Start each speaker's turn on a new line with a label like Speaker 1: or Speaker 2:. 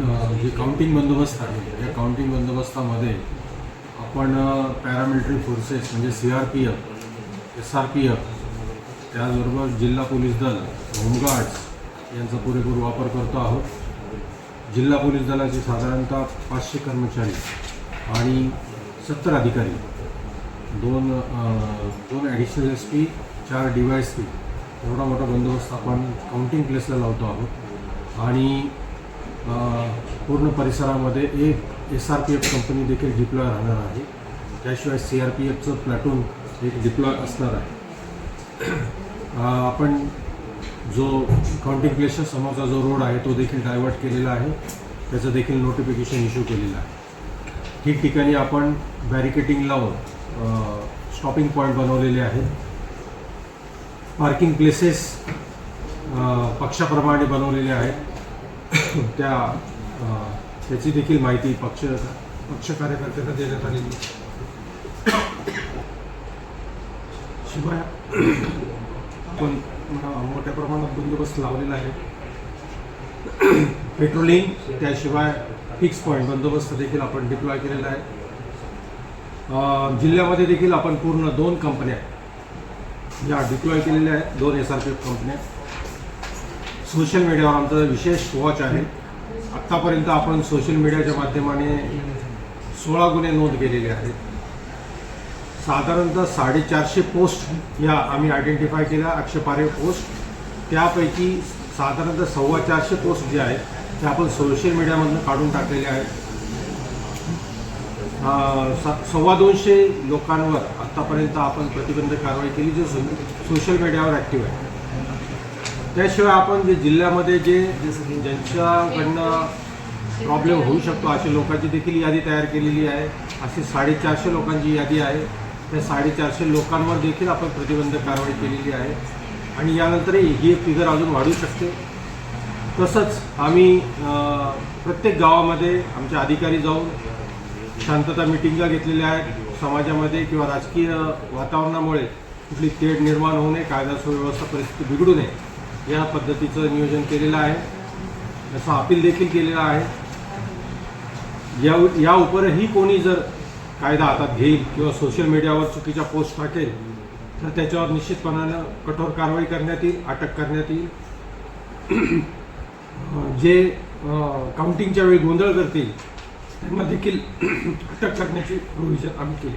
Speaker 1: म्हणजे जे काउंटिंग बंदोबस्त आहे. म्हणजे या काउंटिंग बंदोबस्तामध्ये आपण पॅरामिलिटरी फोर्सेस म्हणजे C R P F S R P F त्याचबरोबर जिल्हा पोलीस दल होमगार्ड्स यांचा पुरेपूर वापर करतो आहोत. जिल्हा पोलीस दलाचे साधारणतः पाचशे कर्मचारी आणि सत्तर अधिकारी दोन दोन ॲडिशनल एस पी चार डी वाय एस पी एवढा मोठा बंदोबस्त आपण काउंटिंग प्लेसला लावतो आहोत. आणि पूर्ण परिसरामध्ये एक S R P F company देखील डिप्लॉय राहणार आहे. त्याशिवाय सी आर पी एफचं प्लॅटून एक डिप्लॉय असणार आहे. आपण जो काउंटिंग प्लेसच्या समोरचा जो रोड आहे तो देखील डायव्हर्ट केलेला आहे. त्याचं देखील नोटिफिकेशन इश्यू केलेलं आहे. ठिकठिकाणी आपण बॅरिकेटिंग लावून स्टॉपिंग पॉईंट बनवलेले आहेत. पार्किंग प्लेसेस पक्षाप्रमाणे बनवलेले आहेत. त्या त्याची देखील माहिती पक्ष पक्ष कार्यकर्त्यांना देण्यात आलेली शिवाय पण मोठ्या प्रमाणात बंदोबस्त लावलेला आहे. पेट्रोलिंग त्याशिवाय फिक्स पॉईंट बंदोबस्त देखील आपण डिप्लॉय केलेला आहे. जिल्ह्यामध्ये देखील आपण पूर्ण दोन कंपन्या या डिप्लॉय केलेल्या आहेत दोन एस आर पी एफ कंपन्या सोशल मीडियावर आमचं विशेष वॉच आहे. आत्तापर्यंत आपण सोशल मीडियाच्या माध्यमाने सोळा गुन्हे नोंद केलेले आहेत. साधारणतः साडेचारशे पोस्ट या आम्ही आयडेंटिफाय केल्या आक्षेपार्ह पोस्ट त्यापैकी साधारणतः सव्वा चारशे पोस्ट जे आहेत ते आपण सोशल मीडियामधून काढून टाकलेले आहेत. स- सव्वा दोनशे लोकांवर आत्तापर्यंत आपण प्रतिबंध कारवाई केली जे सोशल मीडियावर ॲक्टिव्ह आहे. त्याशिवाय आपण जे जिल्ह्यामध्ये जे ज्यांच्याकडनं प्रॉब्लेम होऊ शकतो अशा लोकांची देखील यादी तयार केलेली आहे. अशी साडेचारशे लोकांची यादी आहे. त्या साडेचारशे लोकांवर देखील आपण प्रतिबंधक कारवाई केलेली आहे. आणि यानंतरही ही फिगर अजून वाढू शकते. तसंच आम्ही प्रत्येक गावामध्ये आमचे अधिकारी जाऊन शांतता मिटिंगा घेतलेल्या आहेत. समाजामध्ये किंवा राजकीय वातावरणामुळे कुठली तेढ निर्माण होऊ नये कायदा सुव्यवस्था परिस्थिती बिघडू नये या पद्धतीचं नियोजन केलेलं आहे. असं अपील देखील केलेलं आहे. या या उपरही कोणी जर कायदा हातात घेईल किंवा सोशल मीडियावर चुकीच्या पोस्ट टाकेल तर त्याच्यावर निश्चितपणानं कठोर कारवाई करण्यात येईल अटक करण्यात येईल. जे काउंटिंगच्या वेळी गोंधळ करतील त्यांना देखील अटक करण्याची प्रोव्हिजन आम्ही केली